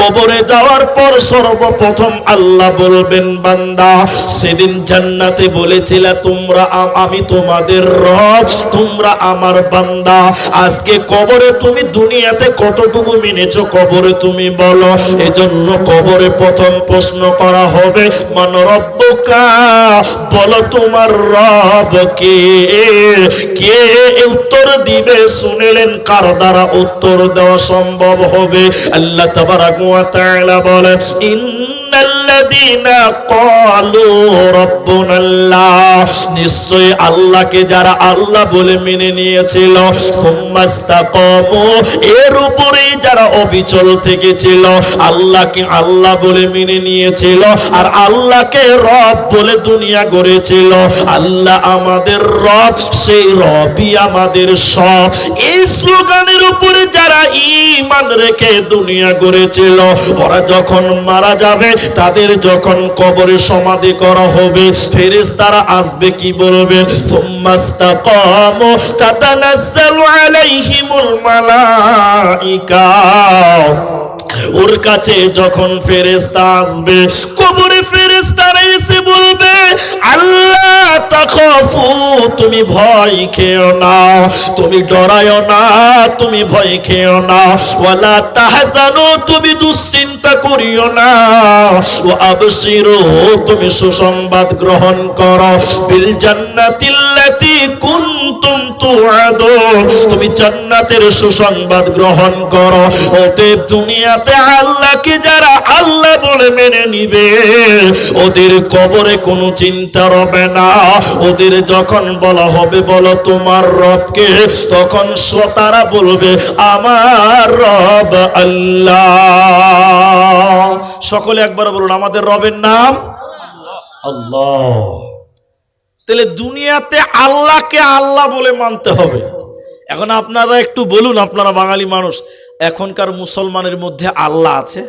কবরে যাওয়ার পর সর্বপ্রথম আল্লাহ বলবেন, বান্দা, সেদিন জান্নাতে বলেছিল, তোমরা আমি তোমাদের রব, তোমরা আমার বান্দা। আজকে কবরে তুমি দুনিয়াতে কতটুকু মেনেছো, কবরে তুমি বলো। এজন্য কবরে প্রথম প্রশ্ন করা হবে, মান রব্বুকা? বলো, তোমার রব কে? কে উত্তর দিবে? শুনেলেন, কার দ্বারা উত্তর দেওয়া সম্ভব হবে? আল্লাহ তাবারাক ওয়া তাআলা বলে ইন্নাল্লাযীনা ক্বালু রাব্বুনাল্লাহ নিশ্চয় আল্লাহকে যারা আল্লাহ বলে মেনে নিয়েছিল এর উপরেই যারা অবিচল থেকেছিল, আল্লাহকে আল্লাহ বলে মেনে নিয়েছিল আর আল্লাহকে রব বলে দুনিয়া গড়েছিল। আল্লাহ আমাদের রব, সেই রবই আমাদের সব। এই স্লোগানের উপরে যারা ঈমান রেখে দুনিয়া গড়েছিল, ওরা যখন মারা যাবে তাদের যখন কবরে সমাধি করা হবে ফেরেস তারা আসবে কি বলবে? ওর কাছে যখন ফেরেস্তা আসবে, কবরে ফেরেস্তারা এসে বলবে? আল্লাহ তাকফু তুমি ভয় খেও না। তুমি ডরায়ও না, তুমি ভয় খেও না। ওয়ালা তাহজানু, তুমি দুশ্চিন্তা করিও না। ও আবশিরু, তুমি সুসংবাদ গ্রহণ করো। বিল জান্নাতিল্লাতি কুনতুম তুমি জান্নাতের সুসংবাদ গ্রহণ করো। ওদের দুনিয়াতে আল্লাহকে যারা আল্লাহ বলে মেনে নিবে, ওদের কবরে কোনো চিন্তা রবে না। ওদের যখন বলা হবে, বলো তোমার রবকে, তখন শ্রোতারা বলবে, আমার রব আল্লাহ। সকলে একবার বলুন, আমাদের রবের নাম? আল্লাহ। তাহলে দুনিয়াতে আল্লাহকে আল্লাহ বলে মানতে হবে। এখন আপনারা একটু বলুন, আপনারা বাঙালি মানুষ, এখনকার মুসলমানের মধ্যে আল্লাহ আছে?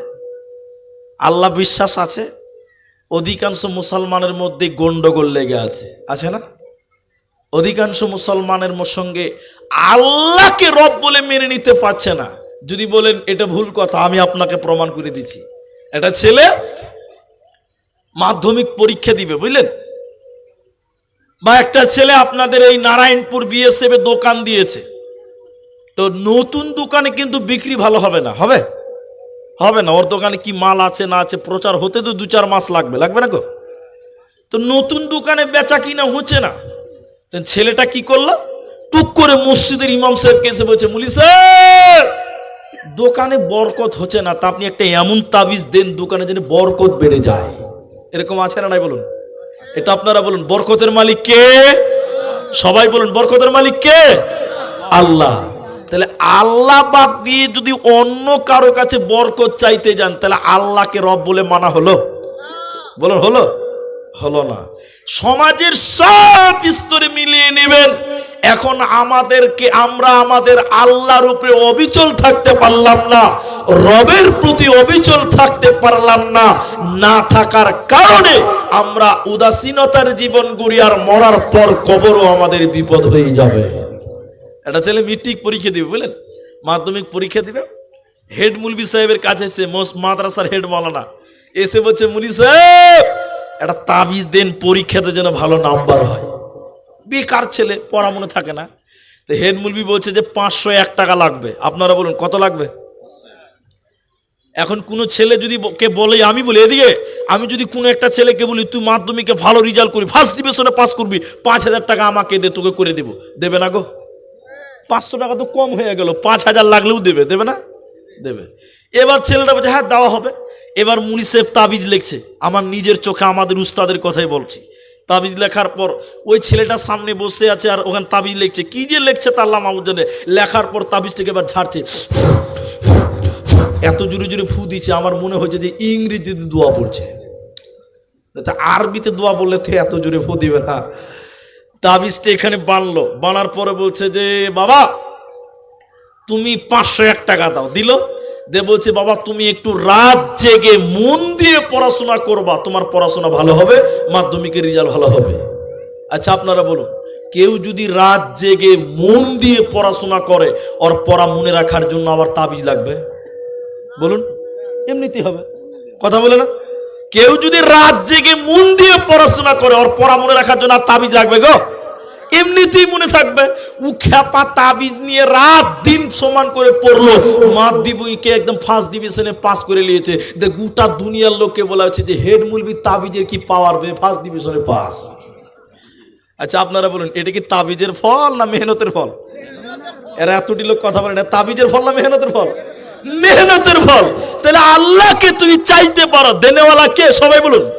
আল্লাহ বিশ্বাস আছে? অধিকাংশ মুসলমানের মধ্যে গন্ডগোল লেগে আছে। আছে না? অধিকাংশ মুসলমানের সঙ্গে আল্লাহকে রব বলে মেনে নিতে পারছে না। যদি বলেন, এটা ভুল কথা, আমি আপনাকে প্রমাণ করে দিচ্ছি। এটা ছেলে মাধ্যমিক পরীক্ষা দিবে, বুঝলেন? বা একটা ছেলে আপনাদের এই নারায়ণপুর বিএসএফ দোকান দিয়েছে, তো নতুন দোকানে কিন্তু বিক্রি ভালো হবে না, হবে? হবে না, ওর দোকানে কি মাল আছে না আছে, প্রচার হতে তো দু চার মাস লাগবে লাগবে না গো? তো নতুন দোকানে বেচা কিনা হচ্ছে না। তো ছেলেটা কি করল? টুক করে মসজিদের ইমাম সাহেবকে এসে বলছে, মুলি স্যার, দোকানে বরকত হচ্ছে না, তা আপনি একটা এমন তাবিজ দেন, দোকানে যেন বরকত বেড়ে যায়। এরকম আছে না নাই বলুন? এটা আপনারা বলুন, বরকতের মালিক কে? সবাই বলুন, বরকতের মালিক কে? আল্লাহ। তাহলে আল্লাহ বাদ দিয়ে যদি অন্য কারও কাছে বরকত চাইতে যান, তাহলে আল্লাহকে রব বলে মানা হলো? বলুন, হলো? হলো না। সমাজের সব স্তরে মিলিয়ে নেবেন। এখন আমাদেরকে আমরা আমাদের আল্লাহর উপরে অবিচল থাকতে পারলাম না, রবের প্রতি অবিচল থাকতে পারলাম না। না থাকার কারণে আমরা উদাসীনতার জীবন গড়ি আর মরার পর কবরও আমাদের বিপদ হয়ে যাবে। একটা ছেলে মিট্রিক পরীক্ষা দিবে, বুঝলেন? মাধ্যমিক পরীক্ষা দিবে। হেড মুলবি সাহেবের কাছে এসে মাদ্রাসার হেড মালানা এসে বলছে, মুনি সাহেব, একটা তাবিজ দেন, পরীক্ষাতে যেন ভালো নাম্বার হয়। বেকার ছেলে, পড়া মনে থাকে না। তো হেড মুলবি বলছে যে, পাঁচশো এক টাকা লাগবে। আপনারা বলুন, কত লাগবে? এখন কোনো ছেলে যদি কে বলে, আমি বলি, এদিকে, আমি যদি কোনো একটা ছেলেকে বলি, তুই মাধ্যমিকে ভালো রেজাল্ট করবি ফার্স্ট ডিভিশনে পাস করবি, পাঁচ হাজার টাকা আমাকে দে, তোকে করে দেবো। দেবে না গো? পাঁচশো টাকা তো কম হয়ে গেল, পাঁচ হাজার লাগলেও দেবে দেবে না? দেবে। এবার ছেলেটা বলছে হ্যাঁ দেওয়া হবে। এবার মুনিসেফ তাবিজ লিখছে, আমার নিজের চোখে আমাদের উস্তাদের কথাই বলছি। তাবিজ লেখার পর ওই ছেলেটার সামনে বসে আছে আর ওখানে তাবিজ লিখছে। কি যে লিখছে তার লাম জানে লেখার পর তাবিজটাকে এবার ঝাড়ছে। এত জোরে জোরে ফু দিচ্ছে, আমার মনে হয়েছে যে ইংরেজিতে দোয়া পড়ছে। তা আরবিতে দোয়া বললে তো এত জোরে ফু দিবে না। তাবিজটা এখানে বানলো, বানার পরে বলছে যে, বাবা, তুমি পাঁচশো এক টাকা দাও। দিল দে বলছে, বাবা, তুমি একটু রাত জেগে মন দিয়ে পড়াশোনা করবা, তোমার পড়াশোনা ভালো হবে, মাধ্যমিকের রেজাল্ট ভালো হবে। আচ্ছা আপনারা বলুন, কেউ যদি রাত জেগে মন দিয়ে পড়াশোনা করে, ওর পড়া মনে রাখার জন্য আবার তাবিজ লাগবে? বলুন, এমনিতেই হবে। কথা বলে না। কেউ যদি রাত জেগে মন দিয়ে পড়াশোনা করে, ওর পড়া মনে রাখার জন্য আর তাবিজ লাগবে গো। এমনিতেই মনে থাকবে ও খ্যাপা তাবিজ নিয়ে রাত দিন সমান করে পড়ল। মাধ্যমিকে একদম ফার্স্ট ডিভিশনে পাস করে নিয়েছে। যে গোটা দুনিয়ার লোককে বলা হচ্ছে যে, হেড মুলবি তাবিজের কি পাওয়ার বে? ফার্স্ট ডিভিশনে পাস আচ্ছা আপনারা বলুন, এটা কি তাবিজের ফল না মেহনতের ফল? এরা এতটি লোক কথা বলে না, তাবিজের ফল না মেহনতের ফল? মেহনতের ফল। তাহলে আল্লাহকে তুমি চাইতে পারো, দেনেওয়ালা কে? সবাই বলুন।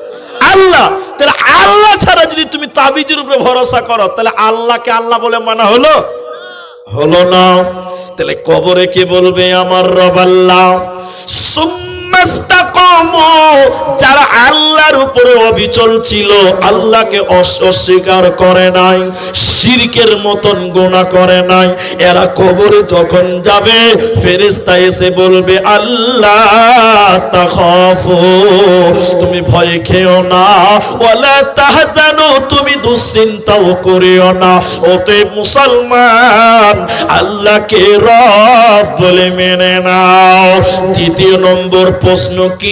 আল্লাহ। তাহলে আল্লাহ ছাড়া যদি তুমি তাবিজের উপরে ভরসা করো, তাহলে আল্লাহকে আল্লাহ বলে মানা হলো? হলো না। তাহলে কবরে কে বলবে আমার রব আল্লাহ? সুম্মাস্তাকামু, যারা আল্লাহর উপরে অবিচল ছিল আল্লাহকে অস- অস্বীকার করে নাই মতন গোনা করে নাই। এরা কবরে যখন যাবে এসে বলবে আল্লাহ তুমি ভয় খেও না। ওয়ালা তুমি দুশ্চিন্তাও করিও না। ওতে মুসলমান আল্লাহকে রব বলে মেনে নাও। দ্বিতীয় নম্বর প্রশ্ন কি?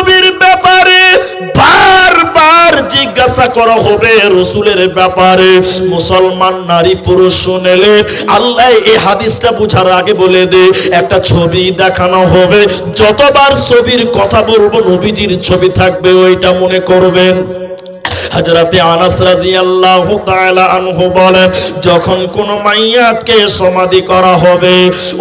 নবীর ব্যাপারে বারবার জিজ্ঞাসা করা হবে রসুলের ব্যাপারে। মুসলমান নারী পুরুষ শুনেলে আল্লাহ এই হাদিসটা বুঝার আগে বলে দে, একটা ছবি দেখানো হবে। যতবার ছবির কথা বলব, নবীজির ছবি থাকবে, ওইটা মনে করবেন। হযরতে আনাস রাদিয়াল্লাহু তাআলা আনহু বলে, যখন কোন মাইয়াতকে সমাধি করা হবে,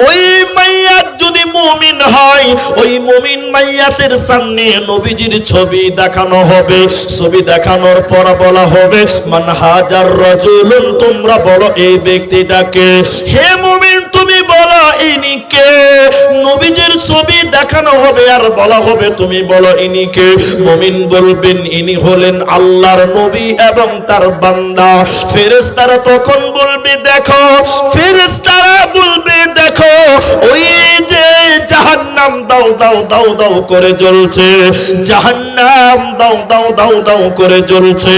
ওই মাইয়াত যদি মুমিন হয়, ওই মুমিন মাইয়াতের সামনে নবীজির ছবি দেখানো হবে। ছবি দেখানোর পর বলা হবে, মান হাজার রাজুলুন, তোমরা বলো এই ব্যক্তিটাকে। হে মুমিন তুমি বলো ইনি কে? নবীজির ছবি দেখানো হবে আর বলা হবে তুমি বলো ইনি কে? মুমিন বলবেন, ইনি হলেন আল্লাহর নবী এবং তার বান্দা। ফেরেশতারা তখন বলবে, দেখো। ফেরেশতারা বলবে, দেখো। ওই যে জাহান্নাম দাও দাও দাও দাও করে জ্বলছে। জাহান্নাম দাও দাও দাও দাও করে জ্বলছে।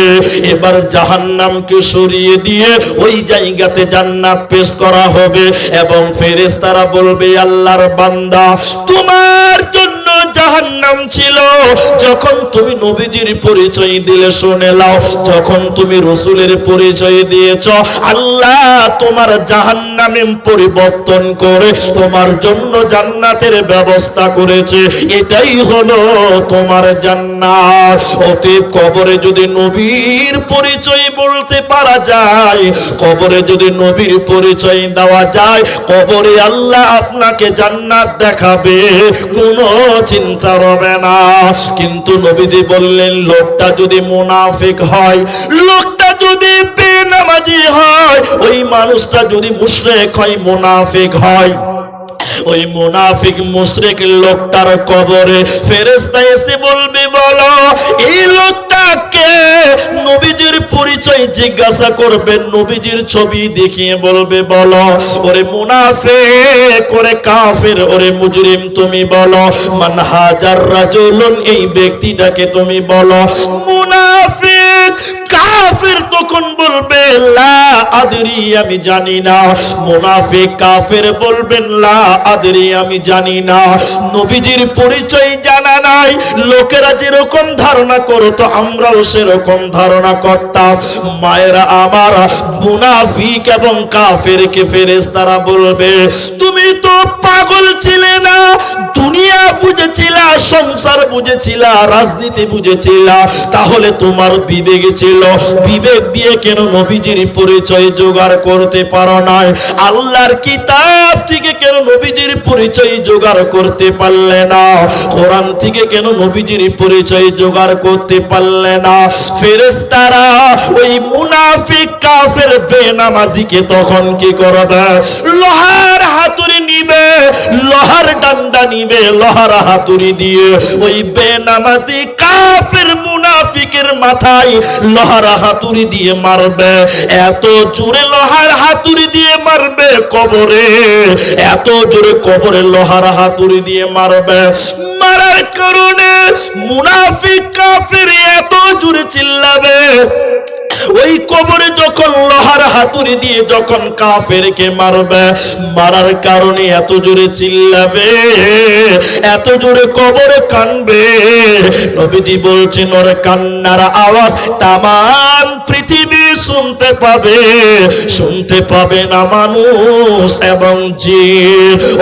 এবার জাহান্নামকে সরিয়ে দিয়ে ওই জায়গাতে জান্নাত পেশ করা হবে। এবং ফেরেস্তারা বলবে আল্লাহর বান্দা তোমার জন্য জাহান্নাম ছিল। যখন তুমি নবীজির পরিচয় দিলে, শুনে লাও যখন তুমি রসুলের পরিচয় দিয়েছ, আল্লাহ তোমার জাহান্নামে পরিবর্তন করে তোমার জন্য জান্নাতের ব্যবস্থা করেছে। এটাই হলো তোমার জান্নাত। অতএব কবরে যদি নবীর পরিচয় বলতে পারা যায়, কবরে যদি নবীর পরিচয় দেওয়া যায়, কবরে আল্লাহ আপনাকে জান্নাত দেখাবে। কোনো চিন্তা হবে না। কিন্তু নবীজি বললেন, লোকটা যদি মুনাফিক হয়, লোকটা যদি বেনামাজি হয়, ওই মানুষটা যদি মুশরিক হয়, মুনাফিক হয়। ওই মুনাফিক মুশরিক লোকটার কবরে ফেরেশতা এসে বলবে, বলো, এই লোকটাকে নবীজির পরিচয় জিজ্ঞাসা করবে, নবীজির ছবি দেখিয়ে বলবে, বলো, ওরে মুনাফে করে কাফের, ওরে মুজরিম, তুমি বলো, মান হাজার রাজুলুন, এই ব্যক্তিটাকে তুমি বলো, মুনাফিক কাফের তখন বলবে আদরি, আমি জানি না। মুনাফিক কাফের বলবেন, লা আদরি, আমি জানি না। নবীজির পরিচয় জানা নাই। লোকেরা যেরকম ধারণা করতো, আমরাও সেরকম ধারণা করতাম। মায়েরা আমার মুনাফিক এবং কাফেরকে বলবে, তুমি তো পাগল ছিলে না। দুনিয়া বুঝেছিলা, সংসার বুঝেছিলা, রাজনীতি বুঝেছিলা। তাহলে তোমার বিবেক ছিল বিবেক দিয়ে কেন নবীজির পরিচয় জোগাড় করতে পারো নাই? আল্লাহর কিতাব থেকে কেন নবীজির পরিচয় জোগাড় করতে পারলে না? কোরআন থেকে কেন নবীজির পরিচয় জোগাড় করতে পারলে না? ফেরেশতারা ওই মুনাফিক কাফের বেনামাজিকে তখন কি করবে? লোহার হাতুড়ি নিবে, লোহার ডান্ডা নিবে, লোহার হাতুড়ি দিয়ে ওই বেনামাজি কাফের মুনাফিকের মাথায় লোহার হাতুড়ি দিয়ে মারবে, এত জোরে লোহার হাতুড়ি দিয়ে মারবে কবরে, এত জোরে কবরে লোহার হাতুড়ি দিয়ে মারবে। মারার কারণে মুনাফিক কাফির এত জোরে চিল্লাবে। ওই কবরে যখন লোহার হাতুড়ি দিয়ে যখন কাফেরকে মারবে, মারার কারণে এত জোরে চিল্লাবে, এত জোরে কবরে কানবে। নবীদি বলছেন, ওর কান্নার আওয়াজ তামান পৃথিবী শুনতে পাবে শুনতে পাবে না মানুষ এবং জি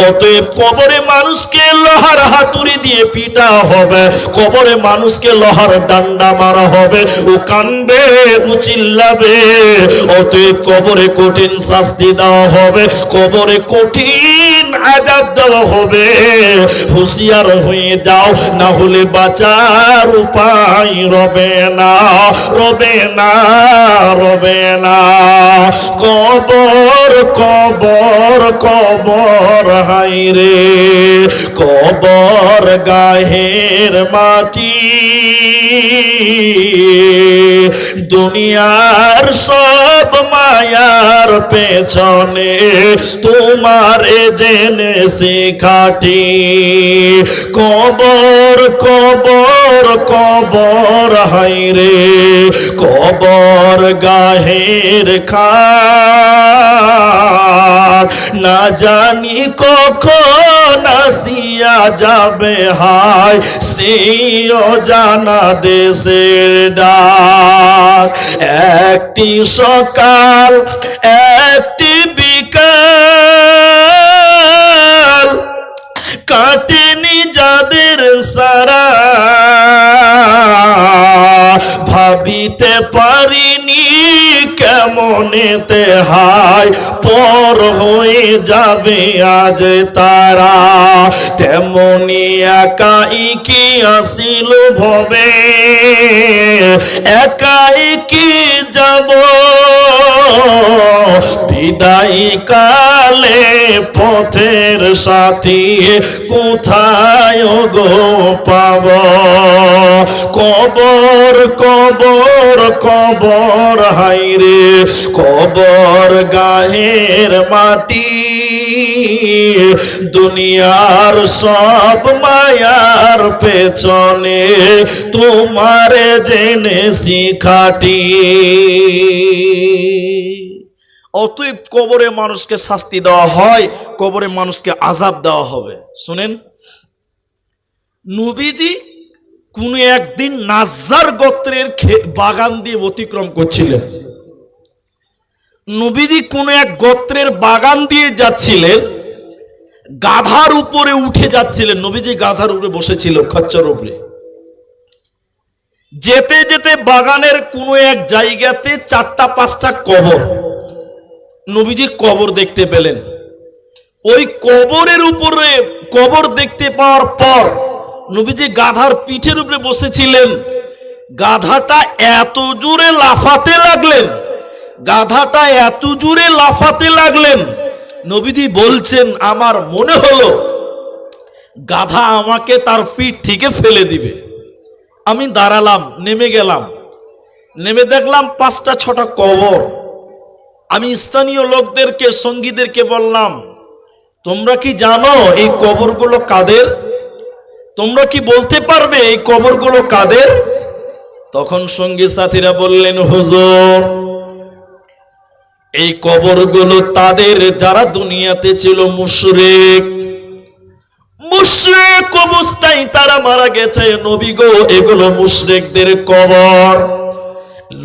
অতএব কবরে মানুষকে লোহার হাতুড়ি দিয়ে পিটা হবে, কবরে মানুষকে লোহার ডান্ডা মারা হবে, ও কানবে, ও চিল্লাবে। অতএব কবরে কঠিন শাস্তি দেওয়া হবে, কবরে কঠিন আজাব দেওয়া হবে। হুঁশিয়ার হয়ে যাও, না হলে বাঁচার উপায় রবে না রবে না, রবে না। কবর কবর কবর হাই রে কবর গাহের মাটি। দুনিয়ার সব মায়ার পেছনে তোমারে জেনে শিখাটি কবর কবর কবর হাই রে কবর গাহের খার না জানি কখন আসিয়া যাবে হায় সেই জানা দেশের ডাক। একটি সকাল, একটি বিকাল, কাটেনি যাদের সারা। ভাবিতে পারিনি কেমনেতে হায় পর হয়ে যাবে আজ তারা। তেমনি একাই কি আসিল ভবে? একাই কি যাব? বিদায় কালে পথের সাথী, কোথায় গো পাব? কবর কবর কবর হাইরে কবর গায়ের মাটি। দুনিয়ার সব মায়ার পেছনে তোমারে জেনে শিখাটি অতএব কবরে মানুষকে শাস্তি দেওয়া হয়, কবরে মানুষকে আজাব দেওয়া হবে। শুনেন, নবীজি কোন একদিন নাজ্জার গোত্রের বাগান দিয়ে অতিক্রম করছিলেন। নবীজি কোন এক গোত্রের বাগান দিয়ে যাচ্ছিলেন, গাধার উপরে উঠে যাচ্ছিলেন। নবীজি গাধার উপরে বসেছিল, খচ্চর উপরে। যেতে যেতে বাগানের কোনো এক জায়গাতে চারটা পাঁচটা কবর নবীজি কবর দেখতে পেলেন। ওই কবরের উপরে কবর দেখতে পাওয়ার পর নবীজি গাধার পিঠের উপরে বসেছিলেন। গাধাটা এত জোরে লাফাতে লাগলেন। গাধাটা এত জোরে লাফাতে লাগলেন। নবীজি বলছেন, আমার মনে হলো গাধা আমাকে তার পিঠ থেকে ফেলে দিবে। আমি দাঁড়ালাম, নেমে গেলাম। নেমে দেখলাম পাঁচটা ছটা কবর। আমি স্থানীয় লোকদেরকে, সঙ্গীদেরকে বললাম, তোমরা কি জানো এই কবরগুলো কাদের? তোমরা কি বলতে পারবে এই কবরগুলো কাদের? তখন সঙ্গী সাথীরা বললেন, হুজুর, এই কবরগুলো তাদের যারা দুনিয়াতে ছিল মুশরিক। মুশরিক অবস্থায় তারা মারা গেছে, নবী গো, এগুলো মুশরিকদের কবর।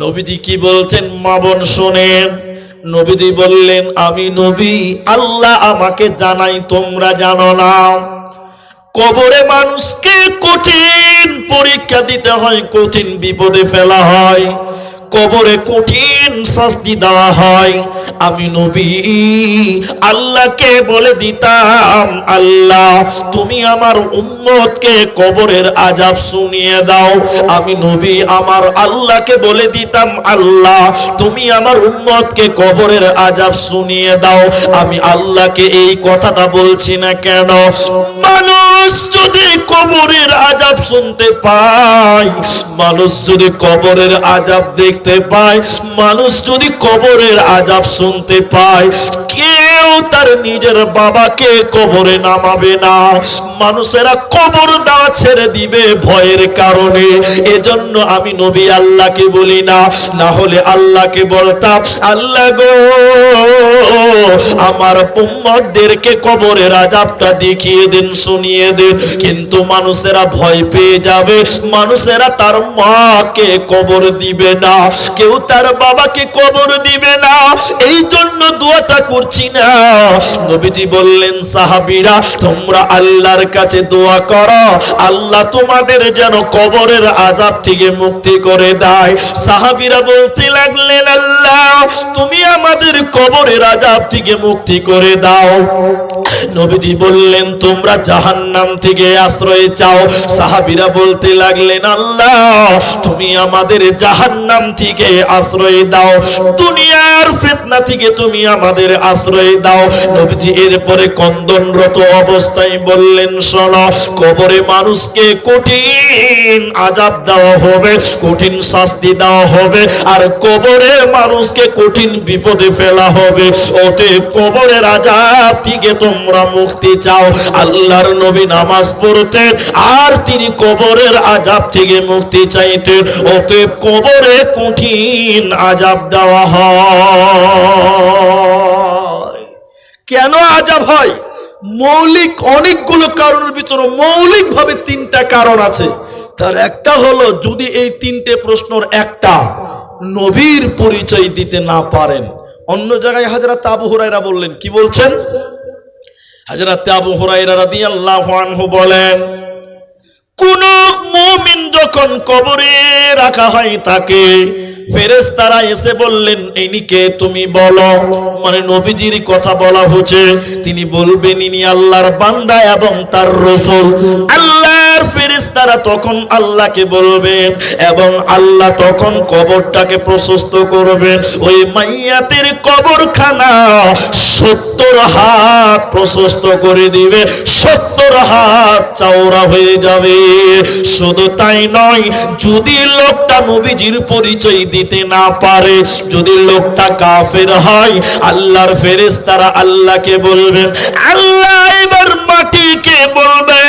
নবীজি কি বলছেন, মা বোন, শোনেন নবীজি বললেন, আমি নবী, আল্লাহ আমাকে জানাই, তোমরা জানো না। কবরে মানুষকে কঠিন পরীক্ষা দিতে হয়, কঠিন বিপদে ফেলা হয়। কবরে কঠিন শাস্তি দেওয়া হয়। আমি নবী, আল্লাহকে বলে দিতাম, আল্লাহ, তুমি আমার উম্মতকে কবরের আজাব শুনিয়ে দাও। আমি নবী, আমার আল্লাহকে বলে দিতাম, আল্লাহ, তুমি আমার উম্মতকে কবরের আজাব শুনিয়ে দাও। আমি আল্লাহকে এই কথাটা বলছি না কেন? মানুষ যদি কবরের আজাব শুনতে পায়, মানুষ যদি কবরের আজাব দেখতে পায়। মানুষ যদি কবরের আজাব শুনতে পায়, কেউ তার নিজের বাবাকে কবরে নামাবে না। মানুষেরা কবর দেওয়া ছেড়ে দিবে ভয়ের কারণে। এজন্য আমি নবী আল্লাহকে বলি না না হলে আল্লাহকে বলতাম, আল্লাহ গো, আমার উম্মতদেরকে কবরের আজাবটা দেখিয়ে দেন, শুনিয়ে দেন। কিন্তু মানুষেরা ভয় পেয়ে যাবে। মানুষেরা তার মাকে কবর দিবে না। কেউ তার বাবাকে কবর দিবে না এই জন্য দোয়াটা করছি না নবীজি বললেন, সাহাবিরা, তোমরা আল্লাহর কাছে দোয়া করো। আল্লাহ তোমাদের যেন কবরের আজাব থেকে মুক্তি করে দেয়। সাহাবিরা বলতে লাগলেন, আল্লাহ, তুমি আমাদের কবরের আজাব থেকে মুক্তি করে দাও। নবীজি বললেন, তোমরা জাহান্নাম থেকে আশ্রয় চাও। সাহাবীরা বলতে লাগলেন, আল্লাহ, তুমি আমাদের জাহান্নাম থেকে আশ্রয় দাও। দুনিয়ার ফিতনা থেকে তুমি আমাদের আশ্রয় দাও। নবীজি এরপরে কন্দনরত অবস্থায় বললেন, শোনো, কবরে মানুষকে কঠিন আজাব দেওয়া হবে, কঠিন শাস্তি দেওয়া হবে, আর কবরে মানুষকে কঠিন বিপদে ফেলা হবে। ওতে কবরের আজাব থেকে তোমরা মুক্তি চাও। আল্লাহর নবী নামাজ পড়তেন, আর তিনি কবরের আজাব থেকে মুক্তি চাইতেন। ওতে কবরে কঠিন আজাব দেওয়া হয়। কেন আজাব হয়? মৌলিক অনেকগুলো কারণের ভিতরে মৌলিক ভাবে তিনটা কারণ আছে। তার একটা হলো, যদি এই তিনটে প্রশ্নর একটা নবীর পরিচয় দিতে না পারেন। অন্য জায়গায় হাজরা তাবু হুরাইরা বললেন, কি বলছেন? হাজরাতে আবু হুরাইরা রাদিয়াল্লাহু আনহু বলেন, কোন মুমিন যখন কবরে রাখা হয় তাকে, ফেরেশতারা এসে বললেন ইনিকে তুমি বলো? মানে নবীজির কথা বলা হচ্ছে, তিনি বলবেন, ইনি আল্লাহর বান্দা এবং তার রসুল। আল্লাহর ফেরেশতারা তখন আল্লাহকে বলবেন এবং আল্লাহ তখন কবরটাকে প্রশস্ত করবেন ওই মাইয়াতের কবরখানা সত্তর হাত প্রশস্ত করে দিবে, সত্তর হাত চওড়া হয়ে যাবে। শুধু তাই নয়, যদি লোকটা নবীজির পরিচয় দিতে না পারে, যদি লোকটা কাফের হয়, আল্লাহর ফেরেশতারা আল্লাহকে বলবেন, আল্লাহ, এবার মাটিকে বলবে,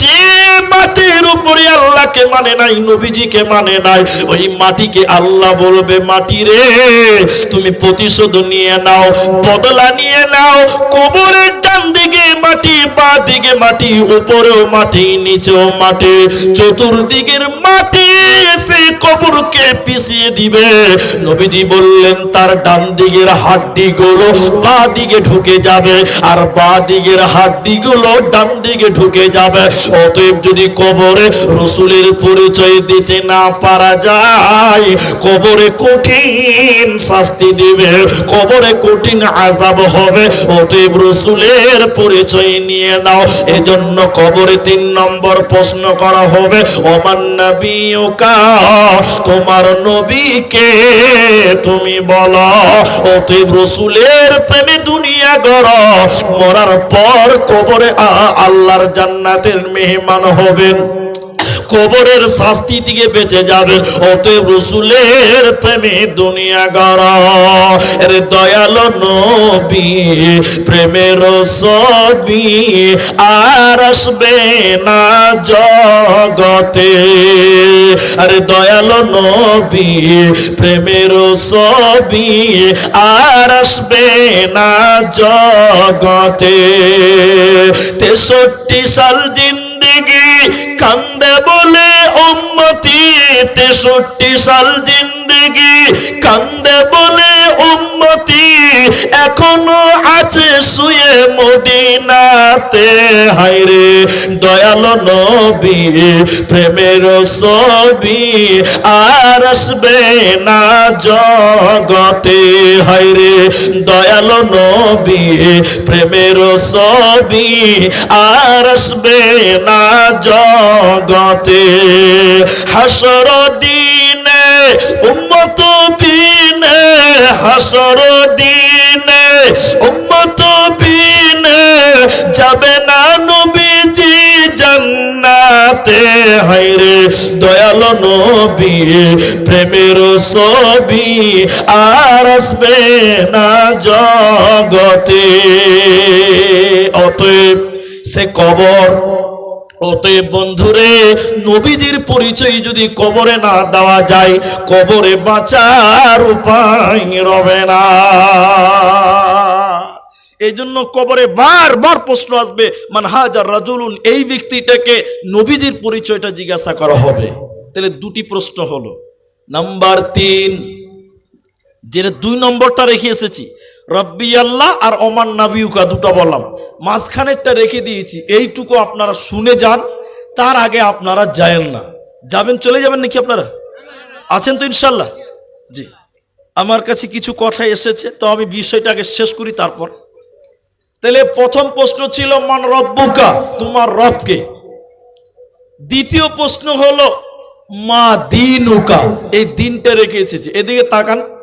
যে মাটির উপরে আল্লাহকে মানে নাই, নবীজিকে মানে নাই, ওই মাটিকে আল্লাহ বলবে, মাটি রে, তুমি প্রতিশোধ নিয়ে নাও, বদলা নিয়ে নাও কবরের ডান দিকে মাটি, বা দিকে মাটি, উপরেও মাটি, নিচেও মাটি, চতুর্দিকের মাটি এসে কবরকে পিছিয়ে দিবে। নবীজি বললেন, তার ডান দিকের হাড্ডি গুলো বা দিকে ঢুকে যাবে, আর বা দিকের হাড্ডি গুলো ডান দিকে ঢুকে যাবে। অতএব যদি কবরে রসুলের পরিচয় দিতে না পারা যায়, কবরে কঠিন শাস্তি দিবে, কবরে কঠিন আজাব হবে। অতএব রসুলের পরিচয় নিয়ে নাও। এজন্য কবরে তিন নম্বর প্রশ্ন করা হবে, ওমান নবীকা তোমার নবীকে তুমি বলো। অতএব রসুলের প্রেমে দুনিয়া গড়, মরার পর কবরে আল্লাহর জান্নাতের মেহমান হবেন। কবরের শাস্তি থেকে বেঁচে যাবে। অতএব রসুলের প্রেমে দুনিয়া গড় দয়াল নবী, প্রেমের সবি আর আসবে না জগতে। আরে দয়াল নবী, প্রেমের সবি আর আসবে না জগতে। তেষট্টি সাল জিন্দিগি কান্দে বলে উম্মতি তেষট্টি সাল জিন্দিগি কান্দে বলে উম্মতি এখনও আছে শুয়ে মদিনাতে। হাইরে দয়াল নবী, প্রেমের ছবি আর আসবে না জগতে। হাইরে দয়াল নবী, প্রেমের ছবি আর আসবে না জগতে। হাসর দিনে উম্মত বিনে হাসর দিনে উম্মত বিনে যাবে না নবীজি রাতে হাইরে দয়াল নবী, প্রেমের ছবি আর আসবে না জগতে। অতএব সে কবর অতএব বন্ধুরে নবীজির পরিচয় যদি কবরে না দেওয়া যায়, কবরে বাঁচার উপায় রবে না। এই জন্য কবরে বারবার প্রশ্ন আসবে, মান হাজার রাজুলুন? এই ব্যক্তিটাকে নবীজির পরিচয়টা জিজ্ঞাসা করা হবে। তাহলে দুটি প্রশ্ন হলো। নাম্বার তিন, যেটা দুই নম্বরটা রেখে এসেছি রব্বি আল্লাহ আর ওমান নাবিউকা, দুটো বললাম। মাঝখানেরটা রেখে দিয়েছি, এইটুকু আপনারা শুনে যান, তার আগে আপনারা যায়েন না। যাবেন, চলে যাবেন নাকি আপনারা? আছেন তো ইনশাল্লাহ? জি। আমার কাছে কিছু কথা এসেছে, তো আমি বিষয়টাকে শেষ করি তারপর। তাহলে প্রথম প্রশ্ন ছিল, মান রব্বুকা? তোমার রবকে। দ্বিতীয় প্রশ্ন হলো, মা দিনুকা? এই দিনটা রেখে এসেছে। এদিকে তাকান।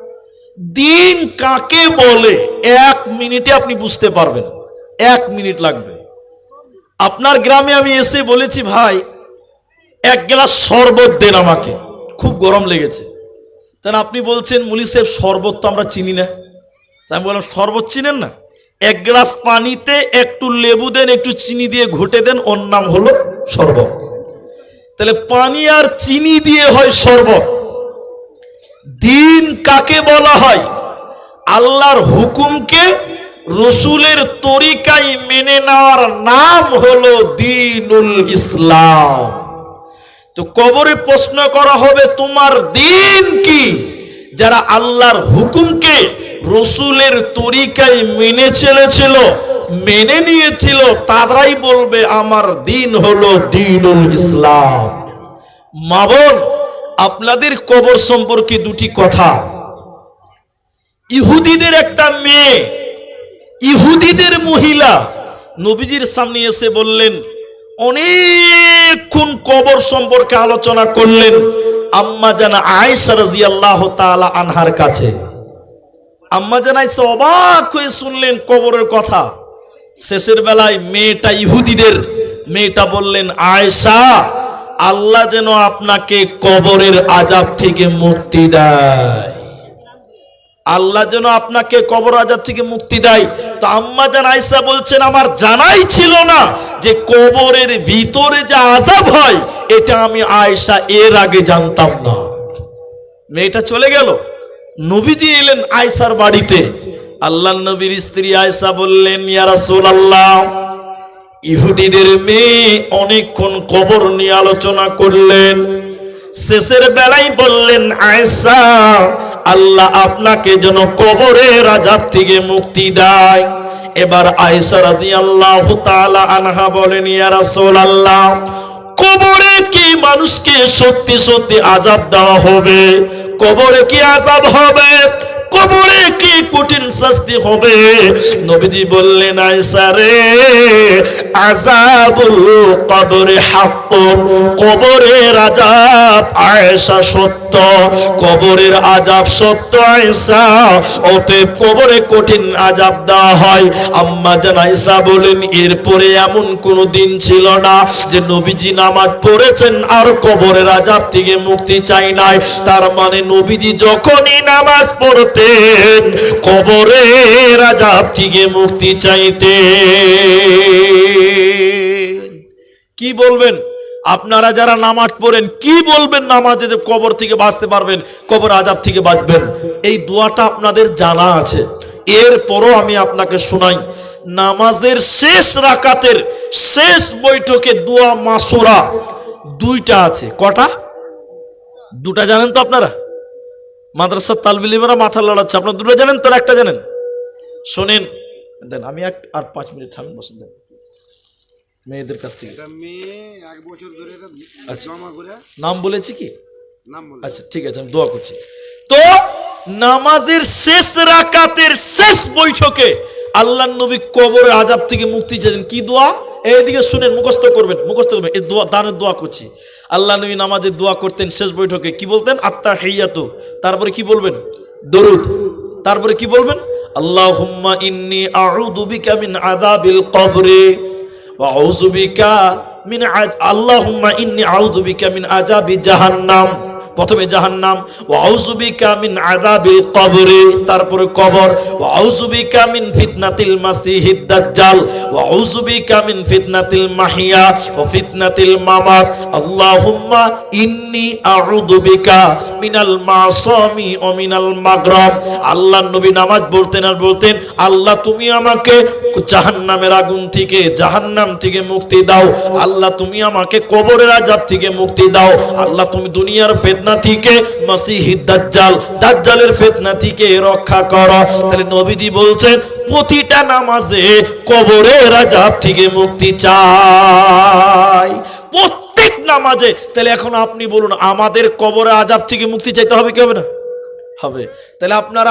দিন কাকে বলে, এক মিনিটে আপনি বুঝতে পারবেন। এক মিনিট লাগবে। আপনার গ্রামে আমি এসে বলেছি, ভাই, এক গ্লাস শরবত দেন আমাকে। খুব গরম লেগেছে। তাহলে আপনি বলছেন, মুলি সাহেব, শরবত তো আমরা চিনি না। তাই আমি বললাম, শরবত চিনেন না? এক গ্লাস পানিতে একটু লেবু দেন, একটু চিনি দিয়ে ঘুটে দেন, ওর নাম হলো শরবত। তাহলে পানি আর চিনি দিয়ে হয় শরবত। দিন কাকে বলা হয়? আল্লাহর হুকুমকে রসুলের তরিকায় মেনে নেওয়ার নাম হলো দিনুল ইসলাম। তো কবরে প্রশ্ন করা হবে, তোমার দিন কি? যারা আল্লাহর হুকুমকে রসুলের তরিকায় মেনে চলেছিল, মেনে নিয়েছিল, তারাই বলবে, আমার দিন হলো দিনুল ইসলাম। মা বোন আপনাদের কবর সম্পর্কে দুটি কথা। ইহুদিদের একটা মেয়ে, ইহুদিদের মহিলা। নবীজির সামনে এসে বললেন, অনেকক্ষণ কবর সম্পর্কে আলোচনা করলেন আম্মা জানা আয়েশা রাদিয়াল্লাহু তাআলা আনহার কাছে। আম্মা জান আয়েশা অবাক হয়ে শুনলেন কবরের কথা। শেষের বেলায় মেয়েটা ইহুদিদের, মেয়েটা বললেন, আয়েশা আল্লাহ যেন আপনাকে কবরের আজাব থেকে মুক্তি দেয়। আল্লাহ যেন আপনাকে কবর আজাব থেকে মুক্তি দেয়। তো আম্মা জান আয়সা বলছেন, আমার জানাই ছিল না যে কবরের ভিতরে যে আজাব হয়, এটা আমি আয়সা এর আগে জানতাম না। মেয়েটা চলে গেল। নবীজি এলেন আয়সার বাড়িতে। আল্লাহ নবীর স্ত্রী আয়সা বললেন, ইয়া রাসূলুল্লাহ ইহুদিদের মেয়ে অনেকক্ষণ কবর নিয়ে আলোচনা করলেন। শেষের বেলায় বললেন, আয়েশা, আল্লাহ আপনাকে যেন কবরের আজাব থেকে মুক্তি দেয়। এবার আয়েশা রাদিয়াল্লাহু তাআলা আনহা বলেন, ইয়া রাসূলুল্লাহ, কবরে কি মানুষকে সত্যি সত্যি আজাব দেওয়া হবে? কবরে কি আজাব হবে? কবরে কি কঠিন শাস্তি হবে? নবীজি বললেন, আয়েশা রে কবরে হাক্ক। কবরের আযাব আয়েশা সত্য, কবরের আযাব সত্য আয়েশা। অতএব কবরে কঠিন আযাব দেওয়া হয়। আম্মা জান আয়েশা বলেন, এরপরে এমন কোনো দিন ছিল না যে নবীজি নামাজ পড়েছেন আর কবরের আযাব থেকে মুক্তি চাই নাই। তার মানে নবীজি যখনই নামাজ পড়তেন কবরের আযাব থেকে মুক্তি চাইতে কি বলবেন? আপনারা যারা নামাজ পড়েন, কি বলবেন নামাজে যে কবর থেকে বাঁচতে পারবেন, কবর আজাব থেকে বাঁচবেন? এই দোয়াটা আপনাদের জানা আছে। এরপরও আমি আপনাকে শোনাই, নামাজের শেষ রাকাতের শেষ বৈঠকে দোয়া মাসুরা দুইটা আছে। কটা? দুটা জানেন তো আপনারা? মাদ্রাসার তালবিলিমেরা মাথা লড়াচ্ছে। আপনার দুটো জানেন তার একটা জানেন? শোনেন দেন আমি এক আর পাঁচ মিনিট থামেন বসে দেন। মেয়েদের কাছ থেকে। আচ্ছা। নাম বলেছি কি? আচ্ছা ঠিক আছে আমি দোয়া করছি। তো নামাজের শেষ রাকাতের শেষ বৈঠকে আল্লাহ নবী কবরের আজাব থেকে মুক্তি চাইছেন কি দোয়া? এইদিকে শুনেন, মুখস্থ করবেন মুখস্থ করবেন। এই দোয়া, দানের দোয়া করছি। আল্লাহ নবী নামাজের দোয়া করতেন শেষ বৈঠকে। কি বলতেন? আত্মা হেয়াত তারপরে কি বলবেন? দরুদ। তারপরে কি বলবেন? আল্লাহুম্মা ইন্নি মিন কবরি মিন আজ ইন্নী জাহান্নাম। প্রথমে বিকা মিন আযাবিল কবরে, তারপরে কবর মিন ফিতনাতিল মাসিহিদ দাজ্জাল ফিতনাতিল মাহিয়া ওয়া ফিতনাতিল মামাত, আল্লাহুম্মা ইন্নী আউযু বিকা মিনাল মাসামি ওয়া মিনাল মাগরাম আল্লাহর নবী নামাজ পড়তেন আর বলতেন, আল্লাহ, তুমি আমাকে জাহান্নামের আগুন থেকে, জাহান্নাম থেকে মুক্তি দাও। আল্লাহ, তুমি আমাকে কবরের আযাব থেকে মুক্তি দাও। আল্লাহ, তুমি দুনিয়ার ফিতনা থেকে মাসিহিদ দাজ্জাল। দাজ্জালের ফেতনা থেকে রক্ষা করো। তাহলে নবীজি বলছেন, প্রতিটা নামাজে কবরের আজাব থেকে মুক্তি চাই। প্রত্যেক নামাজে। তাহলে এখন আপনি বলুন, আমাদের কবরের আজাব থেকে মুক্তি চাইতে হবে কি হবে না? হবে। তাহলে আপনারা